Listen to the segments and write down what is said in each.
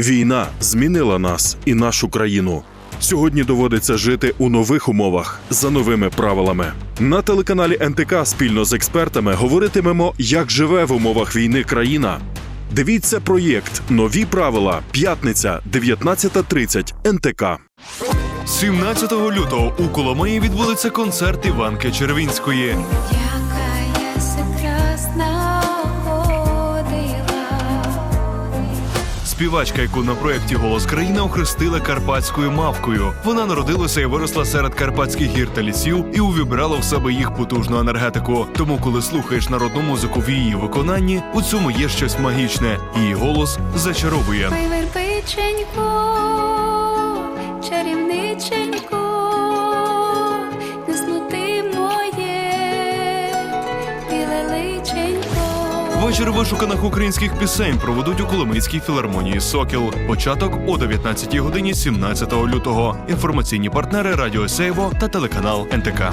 Війна змінила нас і нашу країну. Сьогодні доводиться жити у нових умовах за новими правилами. На телеканалі НТК спільно з експертами говоритимемо, як живе в умовах війни країна. Дивіться проєкт Нові правила. П'ятниця, 19.30 НТК. 17 лютого у Коломиї відбудеться концерт Іванки Червінської. Співачка, яку на проєкті Голос країни охрестили карпатською мавкою. Вона народилася і виросла серед карпатських гір та лісів і увібрала в себе їх потужну енергетику. Тому, коли слухаєш народну музику в її виконанні, у цьому є щось магічне. Її голос зачаровує. Верпиченько, чарівниченько, Вечір вишуканих українських пісень проведуть у Коломийській філармонії Сокіл. Початок о 19 годині 17 лютого. Інформаційні партнери Радіо Сейво та телеканал НТК.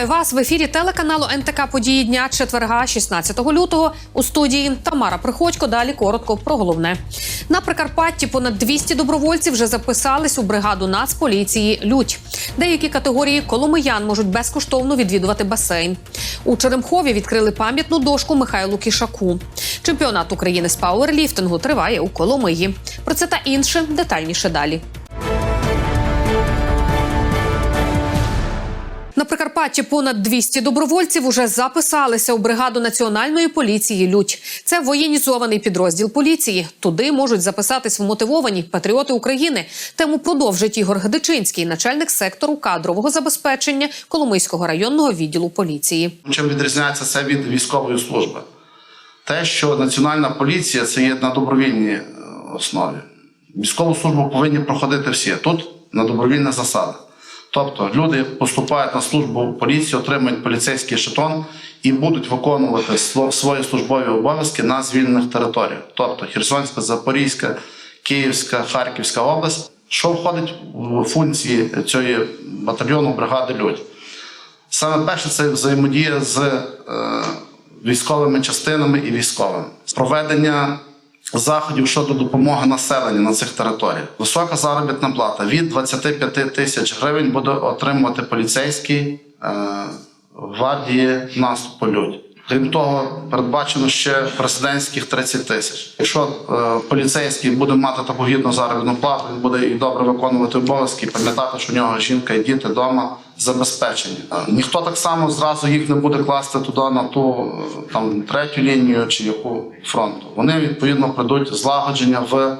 Вітаю вас в ефірі телеканалу НТК Події дня четверга, 16 лютого. У студії Тамара Приходько. Далі коротко про головне. На Прикарпатті понад 200 добровольців вже записались у бригаду Нацполіції Лють. Деякі категорії коломиян можуть безкоштовно відвідувати басейн. У Черемхові відкрили пам'ятну дошку Михайлу Кішаку. Чемпіонат України з пауерліфтингу триває у Коломиї. Про це та інше детальніше далі. На Прикарпатті понад 200 добровольців уже записалися у бригаду національної поліції Лють. Це воєнізований підрозділ поліції. Туди можуть записатись вмотивовані патріоти України. Тему продовжить Ігор Гдичинський, начальник сектору кадрового забезпечення Коломийського районного відділу поліції. Чим відрізняється це від військової служби? Те, що Національна поліція це є на добровільній е, основі. Військову службу повинні проходити всі. Тут на добровільних засадах. Тобто люди поступають на службу в поліцію, отримують поліцейський жетон і будуть виконувати свої службові обов'язки на звільнених територіях. Тобто Херсонська, Запорізька, Київська, Харківська область. Що входить в функції цієї батальйону бригади людь? Саме перше це взаємодія з е, військовими частинами і військовими. Проведення заходів щодо допомоги населенню на цих територіях. Висока заробітна плата від 25 тисяч гривень буде отримувати поліцейський е, гвардії наступу людь. Крім того, передбачено ще президентських 30 тисяч. Якщо е, поліцейський буде мати таку гідну заробітну плату, він буде і добре виконувати обов'язки, пам'ятати, що в нього жінка і діти вдома забезпечені. Ніхто так само зразу їх не буде класти туди на ту е, там третю лінію чи яку фронту. Вони відповідно прийдуть злагодження в,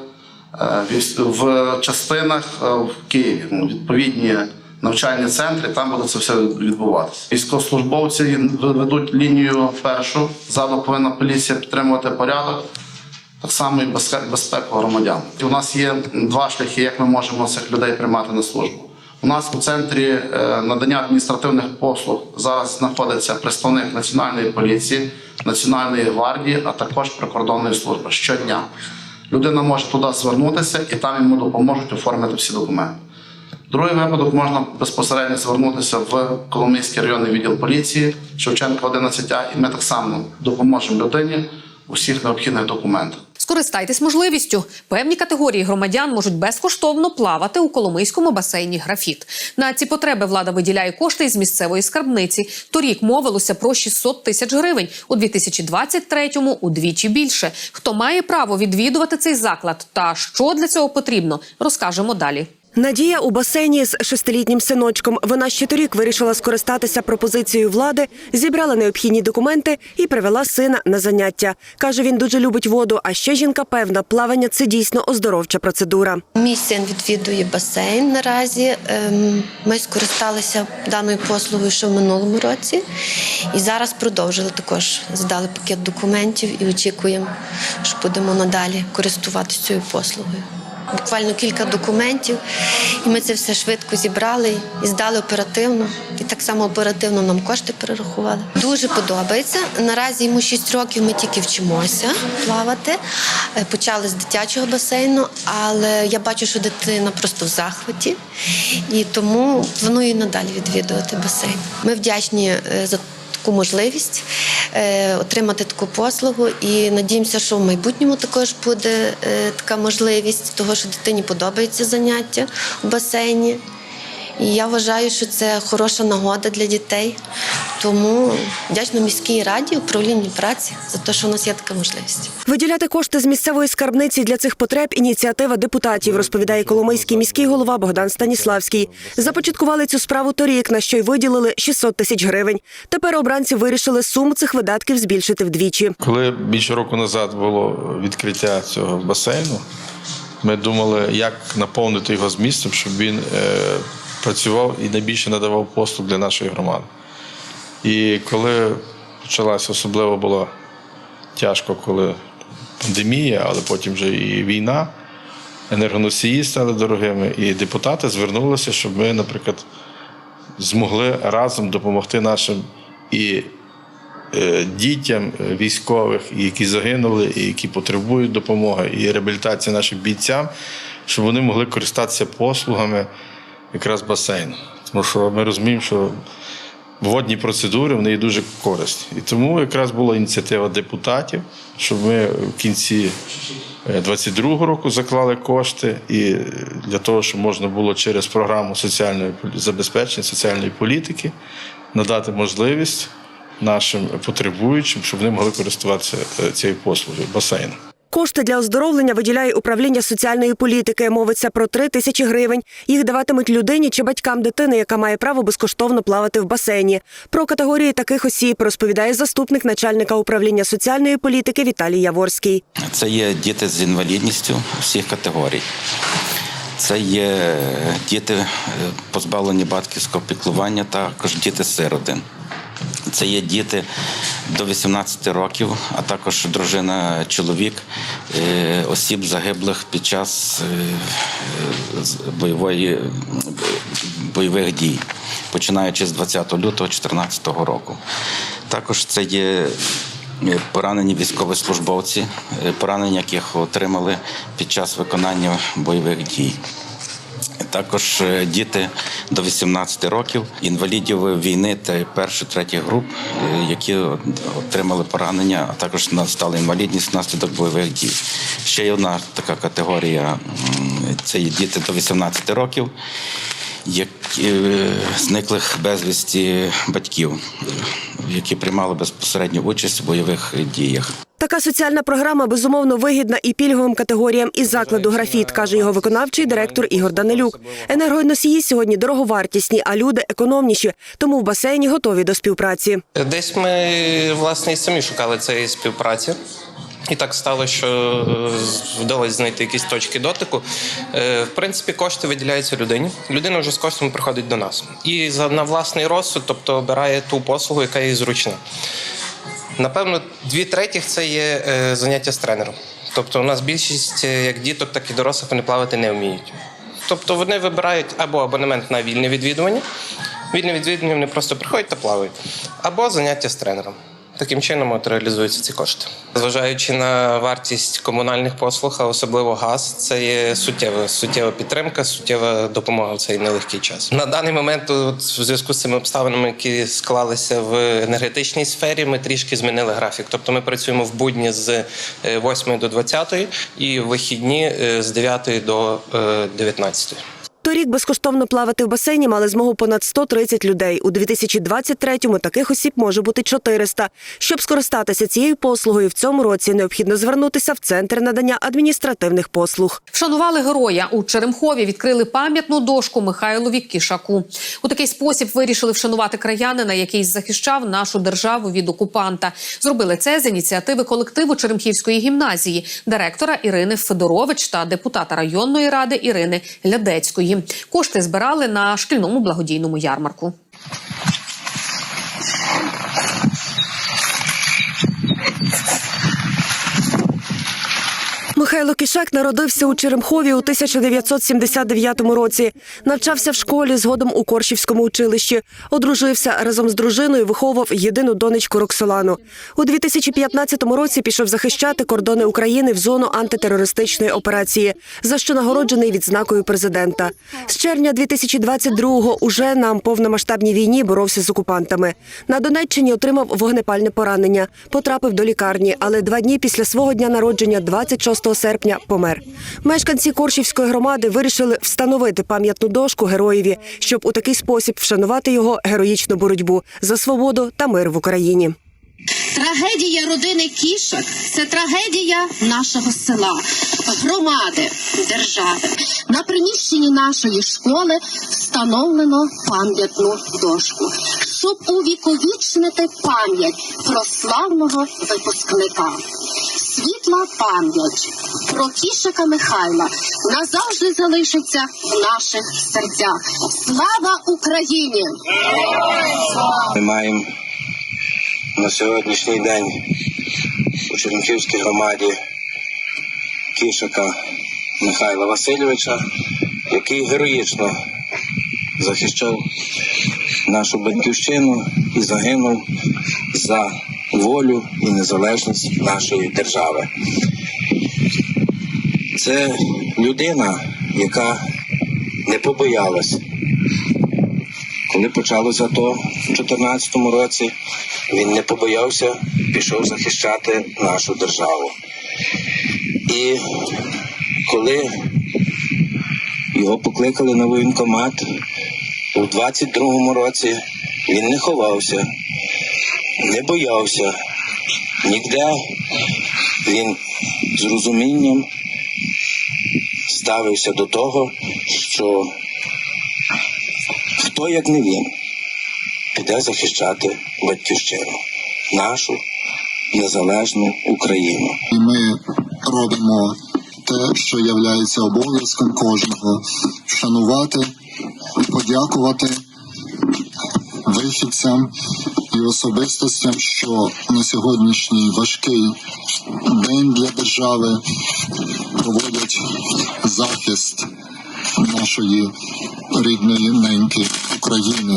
е, в частинах е, в Києві. Ну, відповідні навчальні центри, там буде це все відбуватися. Військовослужбовці ведуть лінію першу. Ззаду повинна поліція підтримувати порядок. Так само і безпеку громадян. І у нас є два шляхи, як ми можемо цих людей приймати на службу. У нас у центрі е, надання адміністративних послуг зараз знаходиться представник Національної поліції, Національної гвардії, а також прикордонної служби щодня. Людина може туди звернутися і там йому допоможуть оформити всі документи. Другий випадок можна безпосередньо звернутися в Коломийський районний відділ поліції Шевченка 11А, і ми так само допоможемо людині у всіх необхідних документах. Скористайтесь можливістю. Певні категорії громадян можуть безкоштовно плавати у Коломийському басейні Графіт. На ці потреби влада виділяє кошти із місцевої скарбниці. Торік мовилося про 600 тисяч гривень. У 2023-му – удвічі більше. Хто має право відвідувати цей заклад та що для цього потрібно, розкажемо далі. Надія у басейні з шестилітнім синочком. Вона ще торік вирішила скористатися пропозицією влади, зібрала необхідні документи і привела сина на заняття. Каже, він дуже любить воду. А ще жінка певна, плавання це дійсно оздоровча процедура. Мій син відвідує басейн наразі. Ем, Ми скористалися даною послугою ще в минулому році, і зараз продовжили також. Здали пакет документів і очікуємо, що будемо надалі користуватися цією послугою. Буквально кілька документів, і ми це все швидко зібрали і здали оперативно. І так само оперативно нам кошти перерахували. Дуже подобається. Наразі йому 6 років. Ми тільки вчимося плавати. Е, Почали з дитячого басейну, але я бачу, що дитина просто в захваті, і тому планую надалі відвідувати басейн. Ми вдячні е, за таку можливість е, отримати таку послугу. І надіємося, що в майбутньому також буде е, така можливість, того, що дитині подобається заняття в басейні. І я вважаю, що це хороша нагода для дітей. Тому вдячна міській раді, управлінню праці за те, що у нас є така можливість. Виділяти кошти з місцевої скарбниці для цих потреб ініціатива депутатів, розповідає Коломийський міський голова Богдан Станіславський. Започаткували цю справу торік, на що й виділили 600 тисяч гривень. Тепер обранці вирішили суму цих видатків збільшити вдвічі. Коли більше року назад було відкриття цього басейну, ми думали, як наповнити його змістом, щоб він е, працював і найбільше надавав послуг для нашої громади. І коли почалася, особливо було тяжко, коли пандемія, але потім вже і війна, енергоносії стали дорогими, і депутати звернулися, щоб ми, наприклад, змогли разом допомогти нашим і дітям е, військових, які загинули, і які потребують допомоги, і реабілітації нашим бійцям, щоб вони могли користатися послугами якраз басейну. Тому що ми розуміємо, що водні процедури вони є дуже корисні. І тому якраз була ініціатива депутатів, щоб ми в кінці 22-го року заклали кошти, і для того, щоб можна було через програму соціального забезпечення, соціальної політики надати можливість нашим потребуючим, щоб вони могли користуватися е, цією послугою басейном. Кошти для оздоровлення виділяє управління соціальної політики. Мовиться про три тисячі гривень. Їх даватимуть людині чи батькам дитини, яка має право безкоштовно плавати в басейні. Про категорії таких осіб розповідає заступник начальника управління соціальної політики Віталій Яворський. Це є діти з інвалідністю всіх категорій. Це є діти е, позбавлені батьківського піклування, також діти-сироти. Це є діти до 18 років, а також дружина, чоловік е, осіб загиблих під час е, бойової, бойових дій, починаючи з 20 лютого 2014 року. Також це є е, поранені військовослужбовці, поранення яких отримали під час виконання бойових дій. Також е, діти до 18 років, інвалідів війни та першої, третіх груп, е, які отримали поранення, а також настали інвалідність внаслідок бойових дій. Ще є одна така категорія це діти до 18 років, які е, зниклих безвісті батьків, е, які приймали безпосередню участь у бойових діях. Така соціальна програма безумовно вигідна і пільговим категоріям із закладу графіт, каже його виконавчий директор Ігор Данилюк. Енергоносії сьогодні дороговартісні, а люди економніші, тому в басейні готові до співпраці. Десь ми власне і самі шукали цієї співпраці. І так стало, що е, вдалося знайти якісь точки дотику. Е, В принципі, кошти виділяються людині. Людина вже з коштами приходить до нас. І на власний розсуд, тобто обирає ту послугу, яка їй зручна. Напевно, дві третіх це є е, заняття з тренером. Тобто, у нас більшість як діток, так і дорослих вони плавати не вміють. Тобто вони вибирають або абонемент на вільне відвідування. Вільне відвідування вони просто приходять та плавають, або заняття з тренером. Таким чином от реалізуються ці кошти. Зважаючи на вартість комунальних послуг, а особливо газ, це є суттєва, суттєва підтримка, суттєва допомога в цей нелегкий час. На даний момент, от, в зв'язку з цими обставинами, які склалися в енергетичній сфері, ми трішки змінили графік. Тобто ми працюємо в будні з е, 8 до 20 і вихідні е, з 9 до е, 19. Торік безкоштовно плавати в басейні мали змогу понад 130 людей. У 2023-му таких осіб може бути 400. Щоб скористатися цією послугою, в цьому році необхідно звернутися в центр надання адміністративних послуг. Вшанували героя у Черемхові. Відкрили пам'ятну дошку Михайлові Кішаку. У такий спосіб вирішили вшанувати краянина, який захищав нашу державу від окупанта. Зробили це з ініціативи колективу Черемхівської гімназії, директора Ірини Федорович та депутата районної ради Ірини Лядецької. Кошти збирали на шкільному благодійному ярмарку. Михайло Кішак народився у Черемхові у 1979 році. Навчався в школі, згодом у Коршівському училищі. Одружився разом з дружиною, виховував єдину донечку Роксолану. У 2015 році пішов захищати кордони України в зону антитерористичної операції, за що нагороджений відзнакою президента. З червня 2022-го уже на повномасштабній війні боровся з окупантами. На Донеччині отримав вогнепальне поранення, потрапив до лікарні, але два дні після свого дня народження, 26 серпня, помер. Мешканці Коршівської громади вирішили встановити пам'ятну дошку героєві, щоб у такий спосіб вшанувати його героїчну боротьбу за свободу та мир в Україні. Трагедія родини кішок це трагедія нашого села, громади, держави. На приміщенні нашої школи встановлено пам'ятну дошку, щоб увіковічнити пам'ять про славного випускника. Світла пам'ять про кішика Михайла назавжди залишиться в наших серцях. Слава Україні! Ми маємо на сьогоднішній день у Чернівцівській громаді кішика Михайла Васильовича, який героїчно захищав нашу батьківщину і загинув за волю і незалежність нашої держави. Це людина, яка не побоялась коли почалося то в 2014 році, він не побоявся, пішов захищати нашу державу. І коли його покликали на воєнкомат у 22-му році, він не ховався, не боявся, ніде він з розумінням ставився до того, що хто як не він піде захищати батьківщину, нашу незалежну Україну. І ми робимо те, що є обов'язком кожного вшанувати, подякувати вихідцям і особистостям, що на сьогоднішній важкий день для держави проводять захист нашої рідної неньки України.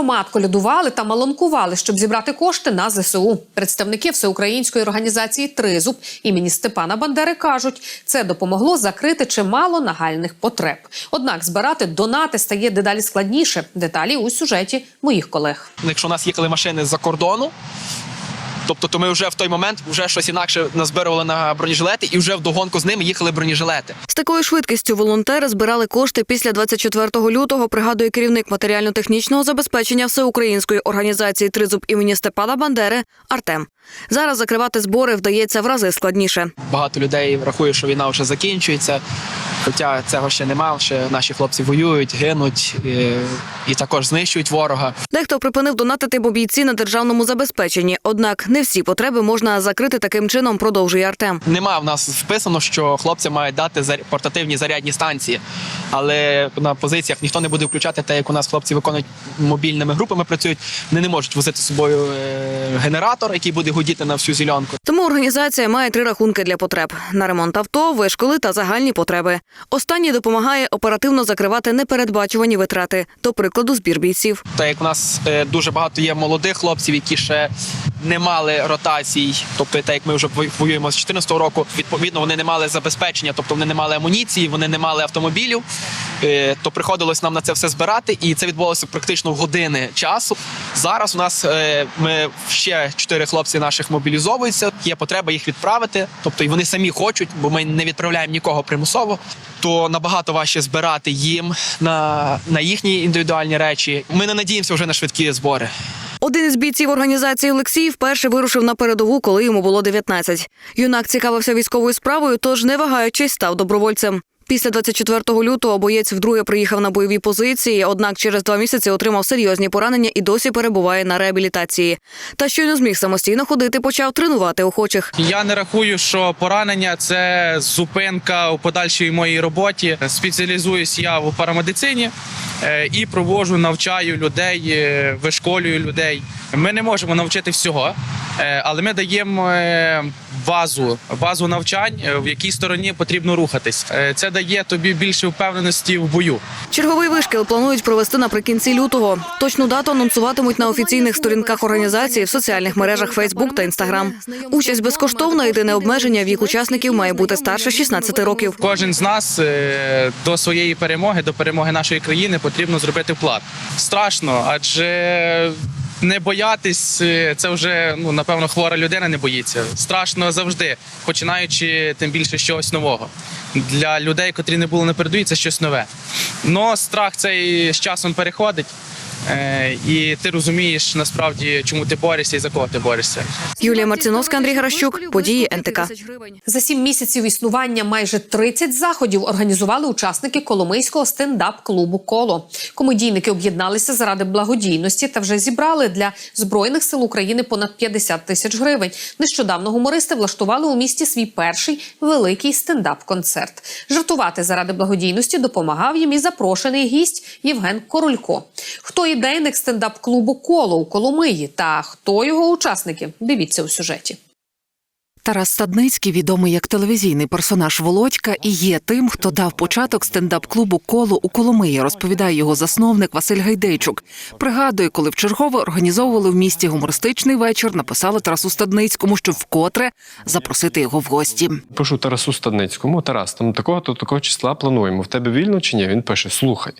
громад колядували та маланкували, щоб зібрати кошти на ЗСУ. Представники всеукраїнської організації Тризуб імені Степана Бандери кажуть, це допомогло закрити чимало нагальних потреб. Однак збирати донати стає дедалі складніше. Деталі у сюжеті моїх колег. Якщо у нас їхали машини з-за кордону, тобто то ми вже в той момент вже щось інакше назбирували на бронежилети і вже вдогонку з ними їхали бронежилети. З такою швидкістю волонтери збирали кошти після 24 лютого, пригадує керівник матеріально-технічного забезпечення всеукраїнської організації Тризуб імені Степана Бандери Артем. Зараз закривати збори вдається в рази складніше. Багато людей рахує, що війна вже закінчується. Хоча цього ще нема, ще наші хлопці воюють, гинуть і, і також знищують ворога. Дехто припинив донатити бо бійці на державному забезпеченні. Однак не всі потреби можна закрити таким чином, продовжує Артем. Нема в нас вписано, що хлопці мають дати портативні зарядні станції. але на позиціях ніхто не буде включати те, як у нас хлопці виконують мобільними групами, працюють. Вони не можуть возити з собою е, генератор, який буде гудіти на всю зеленку. Тому організація має три рахунки для потреб: на ремонт авто, вишколи та загальні потреби. Останній допомагає оперативно закривати непередбачувані витрати, до прикладу, збір бійців. Так як у нас е, дуже багато є молодих хлопців, які ще не мали ротацій, тобто так як ми вже воюємо з 14 року, відповідно вони не мали забезпечення, тобто вони не мали амуніції, вони не мали автомобілів. е, То приходилось нам на це все збирати, і це відбувалося практично в години часу. Зараз у нас е, ми ще чотири хлопці наших мобілізовуються. Є потреба їх відправити, тобто і вони самі хочуть, бо ми не відправляємо нікого примусово. То набагато важче збирати їм на, на їхні індивідуальні речі. Ми не надіємося вже на швидкі збори. Один із бійців організації Олексій вперше вирушив на передову, коли йому було 19. Юнак цікавився військовою справою, тож не вагаючись став добровольцем. Після 24 лютого боєць вдруге приїхав на бойові позиції, однак через два місяці отримав серйозні поранення і досі перебуває на реабілітації. Та щойно зміг самостійно ходити, почав тренувати охочих. Я не рахую, що поранення це зупинка у подальшій моїй роботі. Спеціалізуюсь я в парамедицині е, і проводжу, навчаю людей, е, вишколюю людей. Ми не можемо навчити всього, е, але ми даємо е, базу, базу навчань, е, в якій стороні потрібно рухатись. Це дає тобі більше впевненості в бою. Черговий вишкіл планують провести наприкінці лютого. Точну дату анонсуватимуть на офіційних сторінках організації в соціальних мережах Facebook та Instagram. Участь безкоштовна, єдине обмеження вік учасників має бути старше 16 років. Кожен з нас до своєї перемоги, до перемоги нашої країни потрібно зробити вклад. Страшно, адже не боятись е, це вже ну напевно хвора людина не боїться. Страшно завжди, починаючи тим більше щось нового. Для людей, котрі не були на передовій, це щось нове. Но страх цей з часом переходить. Е, І ти розумієш насправді, чому ти борешся і за кого ти борешся. Юлія Марціновська, Андрій Гаращук, події НТК. За сім місяців існування майже 30 заходів організували учасники Коломийського стендап-клубу Коло. Комедійники об'єдналися заради благодійності та вже зібрали для збройних сил України понад 50 тисяч гривень. Нещодавно гумористи влаштували у місті свій перший великий стендап-концерт. Жартувати заради благодійності допомагав їм і запрошений гість Євген Королько. Хто ідейник стендап-клубу Коло у Коломиї та хто його учасники? Дивіться у сюжеті. Тарас Стадницький, відомий як телевізійний персонаж Володька, і є тим, хто дав початок стендап-клубу коло у Коломиї, розповідає його засновник Василь Гайдейчук. Пригадує, коли вчергове організовували в місті гумористичний вечір, написали Тарасу Стадницькому, щоб вкотре запросити його в гості. Пишу Тарасу Стадницькому, Тарас, там такого то такого числа плануємо. В тебе вільно чи ні? Він пише: Слухай.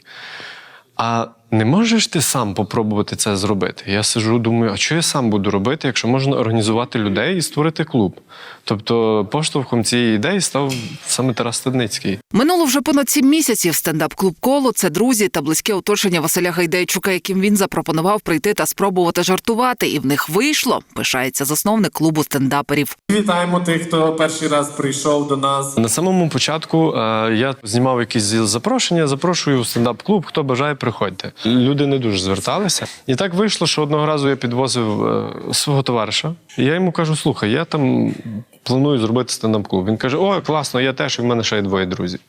А не можеш ти сам попробувати це зробити? Я сижу, думаю, а що я сам буду робити, якщо можна організувати людей і створити клуб? Тобто поштовхом цієї ідеї став саме Тарас Стадницький. Минуло вже понад сім місяців. Стендап-клуб коло це друзі та близьке оточення Василя Гайдейчука, яким він запропонував прийти та спробувати жартувати. І в них вийшло. Пишається засновник клубу стендаперів. Вітаємо тих, хто перший раз прийшов до нас. На самому початку е, я знімав якісь запрошення, запрошую в стендап-клуб, хто бажає, приходьте. Люди не дуже зверталися. І так вийшло, що одного разу я підвозив е, свого товариша, і я йому кажу: слухай, я там планую зробити стендап-клуб. Він каже: О, класно, я теж, і в мене ще є двоє друзів.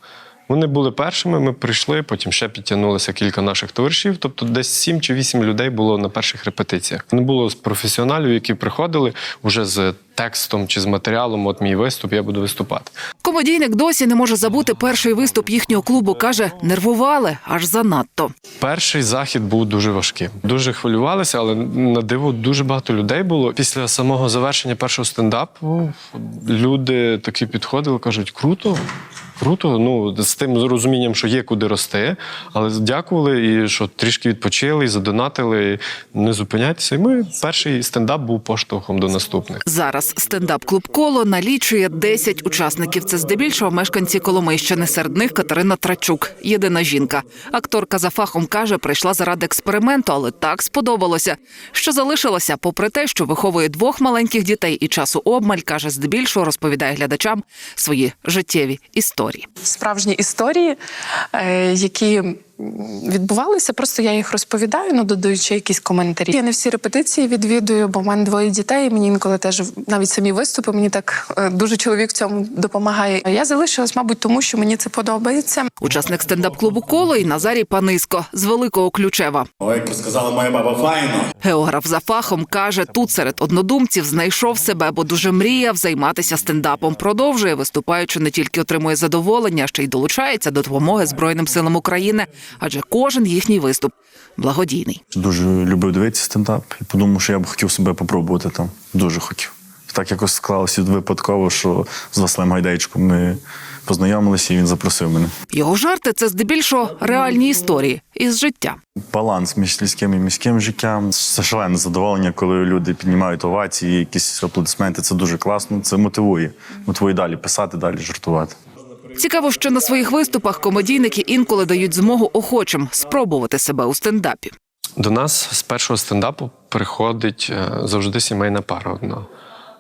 Вони були першими, ми прийшли, потім ще підтягнулося кілька наших товаришів. Тобто десь сім чи вісім людей було на перших репетиціях. Не було з професіоналів, які приходили уже з текстом чи з матеріалом. От мій виступ, я буду виступати. Комедійник досі не може забути перший виступ їхнього клубу. каже, нервували аж занадто. Перший захід був дуже важким. Дуже хвилювалися, але на диво дуже багато людей було. Після самого завершення першого стендапу люди такі підходили, кажуть: круто. Круто, ну з тим розумінням, що є куди рости, але дякували і що трішки відпочили, і задонатили, і не зупиняйтеся. І ми перший стендап був поштовхом до наступних. Зараз стендап-клуб коло налічує 10 учасників. Це здебільшого мешканці Коломийщини. Серед них Катерина Трачук, єдина жінка. Акторка за фахом каже, прийшла заради експерименту, але так сподобалося, що залишилося, попри те, що виховує двох маленьких дітей і часу обмаль, каже, здебільшого розповідає глядачам свої життєві історії. Справжні історії, е, які відбувалися. Просто я їх розповідаю, ну додаючи якісь коментарі. Я не всі репетиції відвідую, бо в мене двоє дітей. і Мені інколи теж навіть самі виступи. Мені так е, дуже чоловік в цьому допомагає. Я залишилась, мабуть, тому що мені це подобається. Учасник стендап-клубу коло і Назарій Паниско з Великого Ключева. Ой, як сказала моя баба, файно. Географ за фахом каже, тут серед однодумців знайшов себе, бо дуже мріяв займатися стендапом. Продовжує виступаючи, не тільки отримує задоволення, а ще й долучається до допомоги Збройним силам України, адже кожен їхній виступ благодійний. Дуже любив дивитися стендап і подумав, що я б хотів себе попробувати там. Дуже хотів. Так якось склалося випадково, що з Василем Гайдейчиком ми познайомилися, і він запросив мене. Його жарти це здебільшого реальні історії із життя. Баланс між сільським і міським життям. Це шалене задоволення, коли люди піднімають овації, якісь аплодисменти. Це дуже класно. Це мотивує. Мотивує далі писати, далі жартувати. Цікаво, що на своїх виступах комедійники інколи дають змогу охочим спробувати себе у стендапі. До нас з першого стендапу приходить е, завжди сімейна пара одна.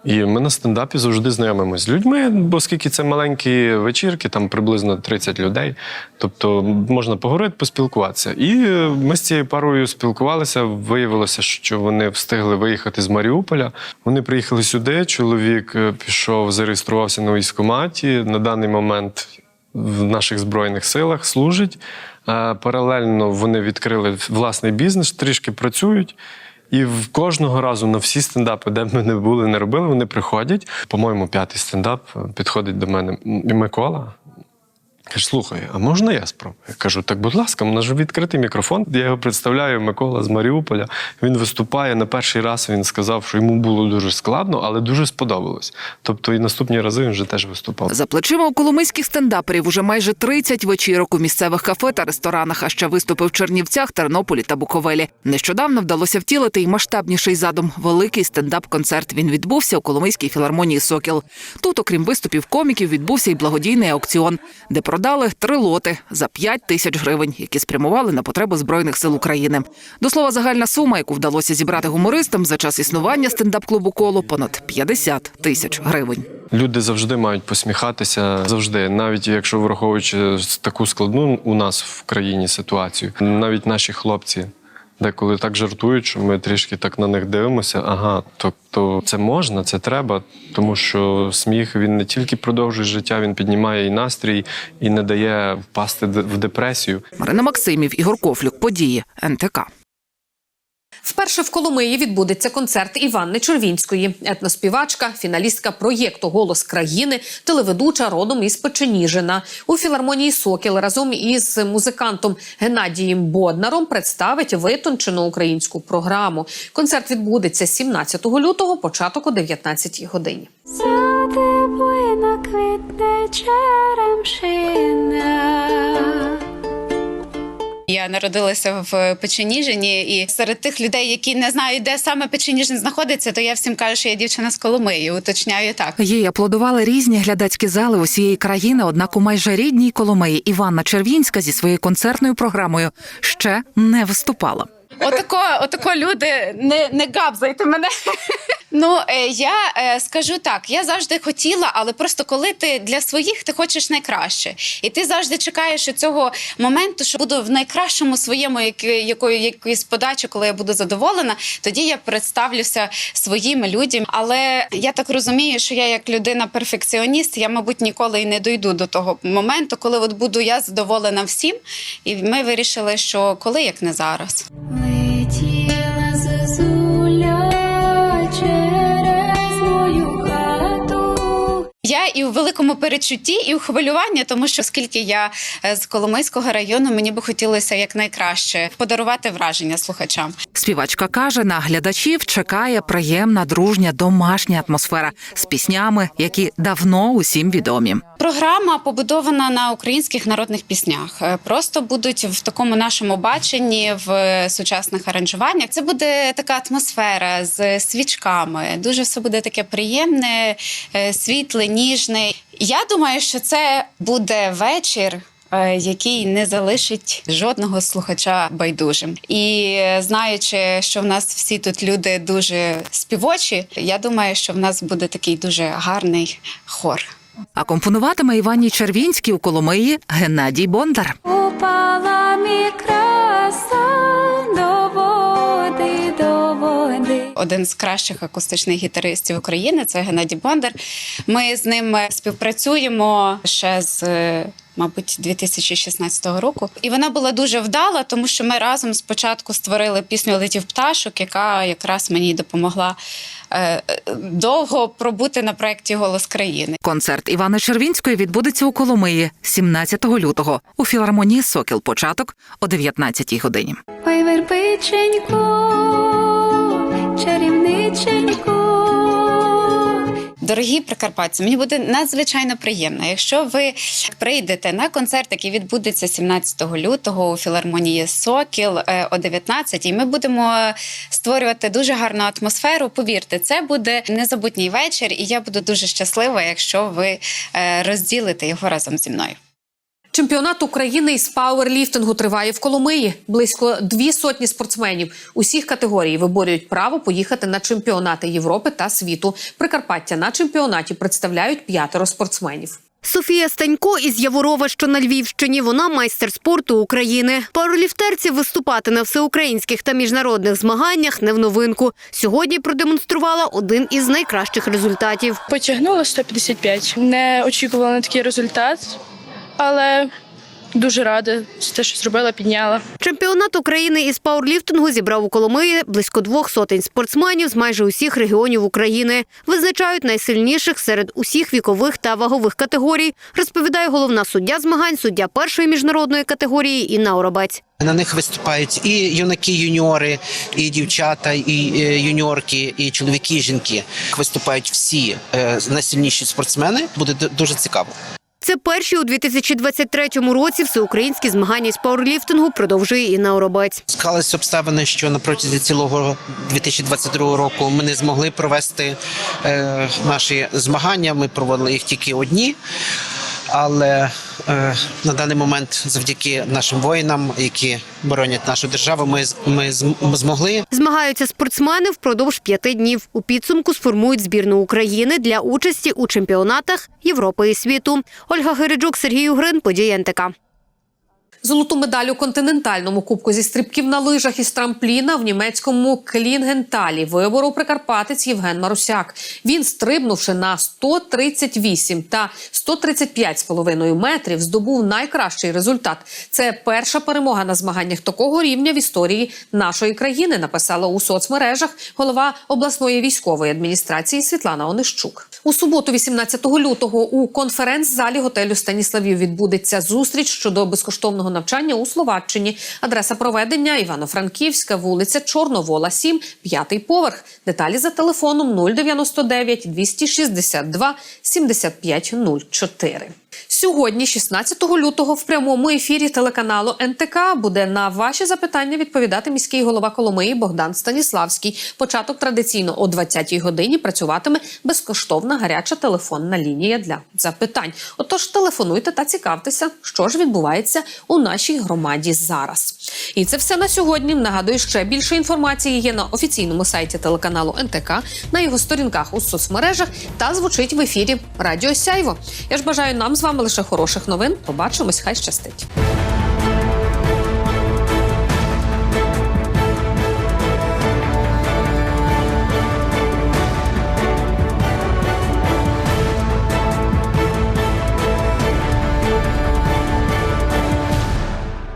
І ми на стендапі завжди знайомимося з людьми, бо оскільки це маленькі вечірки, там приблизно 30 людей. Тобто можна поговорити, поспілкуватися. І ми з цією парою спілкувалися. Виявилося, що вони встигли виїхати з Маріуполя. Вони приїхали сюди. Чоловік е, пішов, зареєструвався на військкоматі. На даний момент в наших збройних силах служить. Паралельно вони відкрили власний бізнес, трішки працюють. І в кожного разу на всі стендапи, де б ми не були, не робили, вони приходять. По-моєму, п'ятий стендап підходить до мене Микола. Каже, слухай, а можна я спробую? Я кажу, так, будь ласка, у нас же відкритий мікрофон. Я його представляю, Микола з Маріуполя. Він виступає. На перший раз він сказав, що йому було дуже складно, але дуже сподобалось. Тобто і наступні рази він вже теж виступав. За плечима у коломийських стендаперів уже майже 30 вечірок у місцевих кафе та ресторанах, а ще виступи в Чернівцях, Тернополі та Буковелі. Нещодавно вдалося втілити й масштабніший задум. Великий стендап-концерт. Він відбувся у Коломийській філармонії Сокіл. Тут, окрім виступів коміків, відбувся й благодійний аукціон, де продали три лоти за 5 тисяч гривень, які спрямували на потреби збройних сил України. До слова, загальна сума, яку вдалося зібрати гумористам за час існування стендап-клубу коло понад 50 тисяч гривень. Люди завжди мають посміхатися, завжди, навіть якщо враховуючи таку складну у нас в країні ситуацію, навіть наші хлопці. Деколи так жартують, що ми трішки так на них дивимося. Ага, тобто це можна, це треба, тому що сміх він не тільки продовжує життя, він піднімає і настрій, і не дає впасти в депресію. Марина Максимів, Ігор Кофлюк, події НТК. Вперше в Коломиї відбудеться концерт Іванни Червінської, етноспівачка, фіналістка проєкту Голос країни, телеведуча родом із Печеніжина. У філармонії Сокіл разом із музикантом Геннадієм Боднаром представить витончену українську програму. Концерт відбудеться 17 лютого, початок о 19 годині. Сади буйна квітне черемшина. Я народилася в Печеніжині, і серед тих людей, які не знають, де саме Печеніжин знаходиться, то я всім кажу, що я дівчина з Коломиї. Уточняю так. Їй аплодували різні глядацькі зали усієї країни. Однак у майже рідній Коломиї Іванна Червінська зі своєю концертною програмою ще не виступала. Отако, отако люди не, не габзайте мене. Ну е, я е, скажу так: я завжди хотіла, але просто коли ти для своїх ти хочеш найкраще, і ти завжди чекаєш цього моменту, що буду в найкращому своєму як- якої якоїсь подачі, коли я буду задоволена, тоді я представлюся своїм людям. Але я так розумію, що я як людина перфекціоніст, я мабуть ніколи і не дойду до того моменту, коли от буду я задоволена всім. І ми вирішили, що коли як не зараз. Я і у великому перечутті, і у хвилюванні, тому що оскільки я е, з Коломийського району, мені би хотілося якнайкраще подарувати враження слухачам. Співачка каже, на глядачів чекає приємна, дружня, домашня атмосфера з піснями, які давно усім відомі. Програма побудована на українських народних піснях. Е, Просто будуть в такому нашому баченні в сучасних аранжуваннях. Це буде така атмосфера з свічками. Дуже все буде таке приємне, е, ніжне. Я думаю, що це буде вечір. е, Який не залишить жодного слухача байдужим, і знаючи, що в нас всі тут люди дуже співочі, я думаю, що в нас буде такий дуже гарний хор. А компонуватиме Іванні Червінській у Коломиї Геннадій Бондар. У впала мій краса Один з кращих акустичних гітаристів України це Геннадій Бондар. Ми з ним співпрацюємо ще з. е, Мабуть, 2016 року, і вона була дуже вдала, тому що ми разом спочатку створили пісню Летів пташок, яка якраз мені допомогла е, е, довго пробути на проєкті Голос країни. Концерт Івани Червінської відбудеться у Коломиї 17 лютого у філармонії Сокіл. Початок о 19 годині. Ой, вербиченько, чарівниченько. Дорогі прикарпатці, мені буде надзвичайно приємно, якщо ви прийдете на концерт, який відбудеться 17 лютого у філармонії Сокіл е, о 19 і Ми будемо створювати дуже гарну атмосферу. Повірте, це буде незабутній вечір, і я буду дуже щаслива, якщо ви е, розділите його разом зі мною. Чемпіонат України із пауерліфтингу триває в Коломиї. Близько дві сотні спортсменів усіх категорій виборюють право поїхати на чемпіонати Європи та світу. Прикарпаття на чемпіонаті представляють п'ятеро спортсменів. Софія Станько із Яворова, що на Львівщині, вона майстер спорту України. Пауерліфтерці виступати на всеукраїнських та міжнародних змаганнях не в новинку. Сьогодні продемонструвала один із найкращих результатів. Потягнула 155. Не очікувала на такий результат, але дуже рада за те, що зробила, підняла. Чемпіонат України із пауерліфтингу зібрав у Коломиї близько двох сотень спортсменів з майже усіх регіонів України. Визначають найсильніших серед усіх вікових та вагових категорій, розповідає головна суддя змагань, суддя першої міжнародної категорії Інна Оробець. На них виступають і юнаки, юніори, і дівчата, і е, юніорки, і чоловіки, і жінки. Виступають всі е, найсильніші спортсмени. Буде дуже цікаво. Це перші у 2023 році всеукраїнські змагання з пауерліфтингу продовжує Інна Оробець. Склалися обставини, що на протязі цілого 2022 року ми не змогли провести е, наші змагання. Ми проводили їх тільки одні. Але на даний момент, завдяки нашим воїнам, які боронять нашу державу, ми, ми змогли Змагаються спортсмени впродовж п'яти днів. У підсумку сформують збірну України для участі у чемпіонатах Європи і світу. Ольга Гириджук, Сергій Угрин, події НТК. Золоту медаль у континентальному кубку зі стрибків на лижах із трампліна в німецькому Клінгенталі виборов прикарпатець Євген Марусяк. Він, стрибнувши на 138 та 135,5 метрів, здобув найкращий результат. Це перша перемога на змаганнях такого рівня в історії нашої країни. Написала у соцмережах голова обласної військової адміністрації Світлана Онищук. У суботу, 18 лютого, у конференц-залі готелю Станіславів відбудеться зустріч щодо безкоштовного навчання у Словаччині. Адреса проведення Івано-Франківська, вулиця Чорновола, 7, п'ятий поверх. Деталі за телефоном 099 262 7504. Сьогодні, 16 лютого, в прямому ефірі телеканалу НТК буде на ваші запитання відповідати міський голова Коломиї Богдан Станіславський. Початок традиційно о 20-й годині працюватиме безкоштовна гаряча телефонна лінія для запитань. Отож, телефонуйте та цікавтеся, що ж відбувається у нашій громаді зараз. І це все на сьогодні. Нагадую, ще більше інформації є на офіційному сайті телеканалу НТК, на його сторінках у соцмережах та звучить в ефірі Радіо Сяйво. Я ж бажаю нам з вами лише хороших новин. Побачимось, хай щастить.